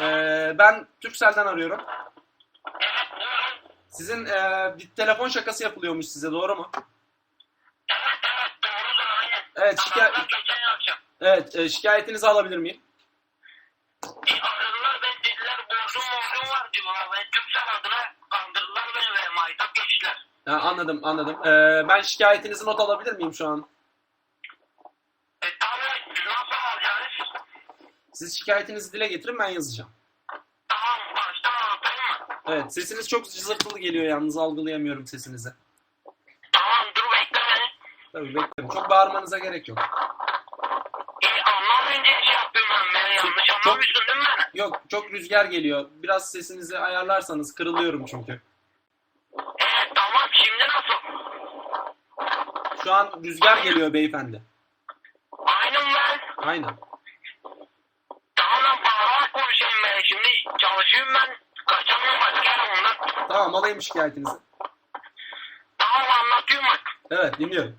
Ee, ben Turkcell'den arıyorum. Sizin e, bir telefon şakası yapılıyormuş size doğru mu? Evet şikayet-. Evet e, şikayetinizi alabilir miyim? Bir aradılar ben dediler borcum borcum var diyorlar. Ben Türksel adına kandırdılar beni ve maytap geçtiler. Ha, anladım anladım. Ee, ben şikayetinizi not alabilir miyim şu an? E tabi nasıl alacağız? Siz şikayetinizi dile getirin ben yazacağım. Tamam baştan anlatayım mı? Evet sesiniz çok cızırtılı geliyor yalnız algılayamıyorum sesinizi. Tamam dur bekle beni. Tabii bekliyorum. Çok bağırmanıza gerek yok. E anlamayınca şey yapıyorum ben beni yanlış anlamıyorsun değil mi beni? Yok çok rüzgar geliyor. Biraz sesinizi ayarlarsanız kırılıyorum çünkü. E tamam şimdi nasıl? Şu an rüzgar geliyor beyefendi. Aynen ben. Aynen. Çalışıyorum ben. Kaçamıyorum asker ondan. Tamam alayım şikayetinizi. Tamam anlatıyorum bak. Evet dinliyorum.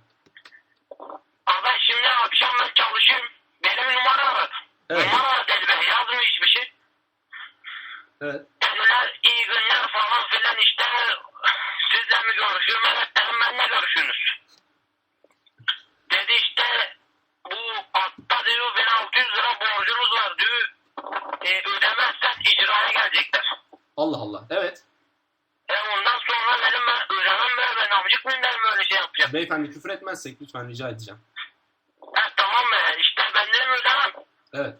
Abi şimdi akşam ben çalışıyorum. Benim numara aradı. Evet. Numara dedi ben yazmıyor hiçbir şey. Evet. Dediler iyi günler falan filan işte sizle mi görüşüyorum? Evet dedim benimle görüşünüz. Allah Allah. Evet. E ondan sonra dedim ben ödemem be ben amcık mıyım dedim öyle şey yapacağım. Beyefendi küfür etmezsek lütfen rica edeceğim. E tamam be işte ben dedim ödemem. Evet.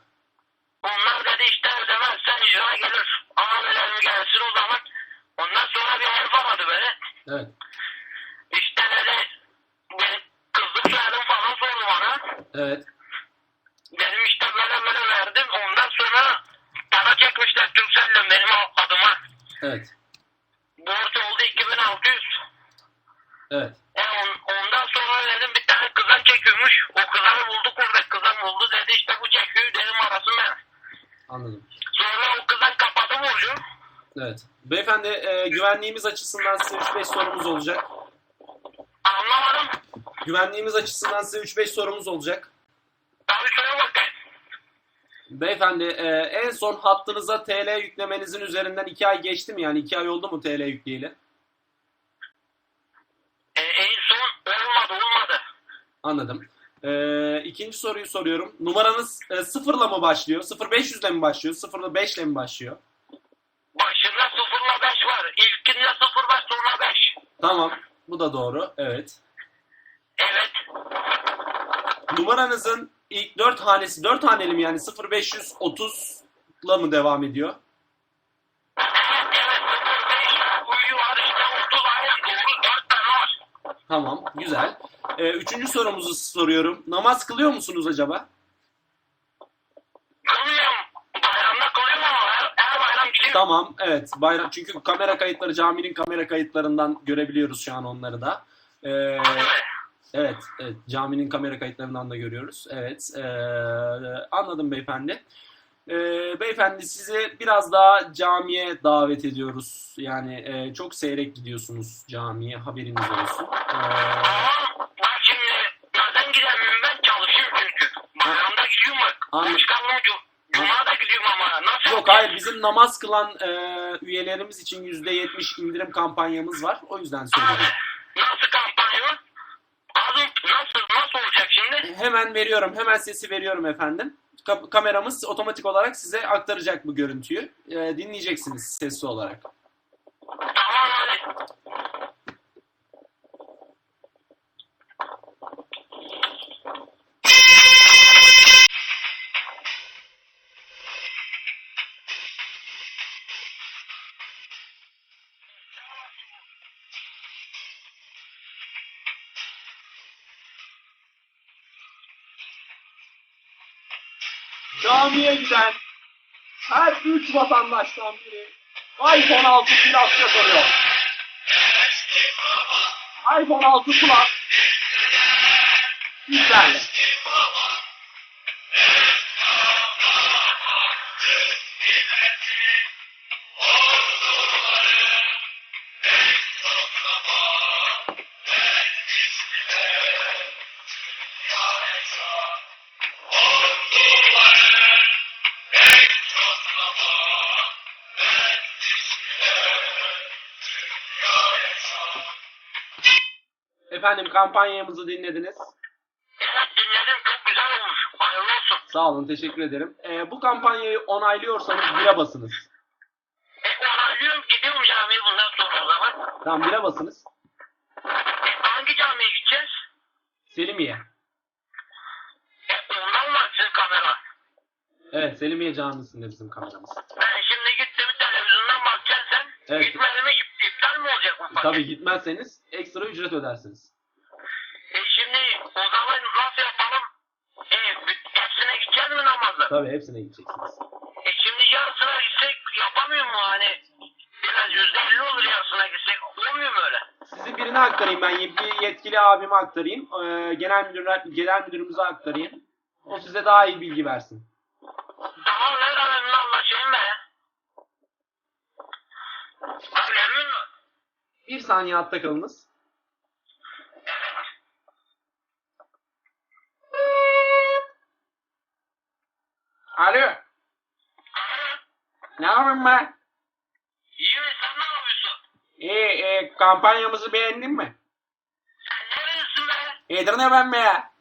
Onlar dedi işte ödemezsen icra gelir. Abilerim gelsin o zaman. Ondan sonra bir herif aradı beni. Evet. İşte dedi bir kızlık verdim falan sordu bana. Evet. Dedim işte böyle böyle verdim. Ondan sonra para çekmişler Türkcell'den benim adıma. Evet. Borç oldu 2600. Evet. E on- ondan sonra dedim bir tane kızan çekiyormuş. O kızanı bulduk orada kızan buldu dedi işte bu çekiyor dedim arasın ben. Anladım. Sonra o kızan kapadı borcu. Evet. Beyefendi e, güvenliğimiz açısından size 3-5 sorumuz olacak. Anlamadım. Güvenliğimiz açısından size 3-5 sorumuz olacak. Tabii şuna bakayım. Beyefendi e, en son hattınıza TL yüklemenizin üzerinden 2 ay geçti mi? Yani 2 ay oldu mu TL yükleyeli? E, en son olmadı olmadı. Anladım. E, ikinci soruyu soruyorum. Numaranız e, sıfırla mı başlıyor? 0500 ile mi başlıyor? 05 ile mi başlıyor? Başında sıfırla beş var. İlkinde sıfır var sonra beş. Tamam. Bu da doğru. Evet. Evet. Numaranızın 4 hanesi 4 haneli mi yani 0530 ile mı devam ediyor? Tamam. Güzel. E, üçüncü sorumuzu soruyorum. Namaz kılıyor musunuz acaba? Tamam. Evet. Bayram çünkü kamera kayıtları caminin kamera kayıtlarından görebiliyoruz şu an onları da. E, Evet, evet. Caminin kamera kayıtlarından da görüyoruz. Evet, eee, anladım beyefendi. Eee, beyefendi sizi biraz daha camiye davet ediyoruz. Yani eee, çok seyrek gidiyorsunuz camiye, haberiniz olsun. Ama bak şimdi neden gidemiyorum ben çalışıyorum çünkü. Bayramda gidiyorum bak. Anladım. Alışkanlığım çok. Cuma da gidiyorum ama nasıl? yok hayır, bizim namaz kılan eee, üyelerimiz için %70 indirim kampanyamız var. O yüzden söylüyorum kampanya? Abi nasıl nasıl olacak şimdi? Hemen veriyorum, hemen sesi veriyorum efendim. Ka- kameramız otomatik olarak size aktaracak bu görüntüyü. Eee, dinleyeceksiniz sesli olarak. Tamam camiye giden her üç vatandaştan biri iPhone 6 Plus'ta soruyor. iPhone 6 Plus sizlerle. Efendim kampanyamızı dinlediniz. Evet dinledim çok güzel olmuş. Hayırlı olsun. Sağ olun teşekkür ederim. Ee, bu kampanyayı onaylıyorsanız bire basınız. E onaylıyorum gidiyorum camiye bundan sonra o zaman. Tamam bire basınız. E hangi camiye gideceğiz? Selimiye. E ondan var sizin kamera. Evet Selimiye Camisi'nde bizim kameramız. Ben şimdi gittim televizyondan bakacağım sen. Evet. Gitmedi mi ip- iptal mi olacak bu paket? Tabii gitmezseniz ekstra ücret ödersiniz. Gideceğiz mi namazda? Tabii hepsine gideceksiniz. E şimdi yarısına gitsek yapamıyor mu hani? Biraz yüzde elli olur yarısına gitsek. Olmuyor mu öyle? Sizi birine aktarayım ben. Bir yetkili abime aktarayım. Ee, genel müdür genel müdürümüze aktarayım. O size daha iyi bilgi versin. Tamam ver annemle anlaşayım be. Abi emin mi? Bir saniye hatta kalınız. Alo. Ne yapıyorsun be? İyi mi sen ne yapıyorsun? İyi, e, kampanyamızı beğendin mi? Sen neredesin be? Edirne ben be ya.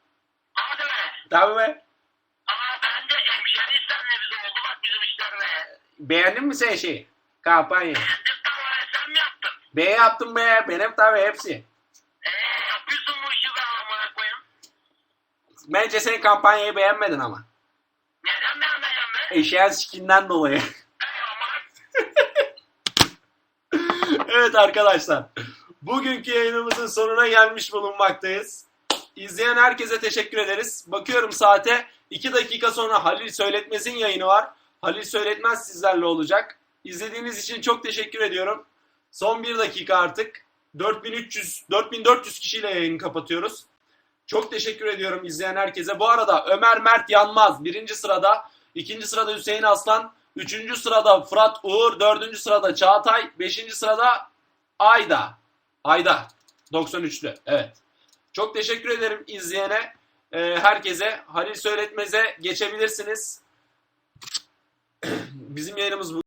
Hadi be. Tabii be. Aa ben de hemşeriyiz seninle bizim oldu bak bizim işler be. Beğendin mi sen şeyi? Kampanyayı. Beğendim tamam sen mi yaptın? Ben yaptım be. Benim tabii hepsi. Eee yapıyorsun bu işi be amına koyayım. Bence sen kampanyayı beğenmedin ama. Eşeğin sikinden dolayı. Evet arkadaşlar. Bugünkü yayınımızın sonuna gelmiş bulunmaktayız. İzleyen herkese teşekkür ederiz. Bakıyorum saate 2 dakika sonra Halil Söyletmez'in yayını var. Halil Söyletmez sizlerle olacak. İzlediğiniz için çok teşekkür ediyorum. Son 1 dakika artık. 4300 4400 kişiyle yayını kapatıyoruz. Çok teşekkür ediyorum izleyen herkese. Bu arada Ömer Mert Yanmaz birinci sırada. İkinci sırada Hüseyin Aslan. Üçüncü sırada Fırat Uğur. Dördüncü sırada Çağatay. Beşinci sırada Ayda. Ayda. 93'lü. Evet. Çok teşekkür ederim izleyene. Ee, herkese. Halil Söyletmez'e geçebilirsiniz. Bizim yayınımız bu.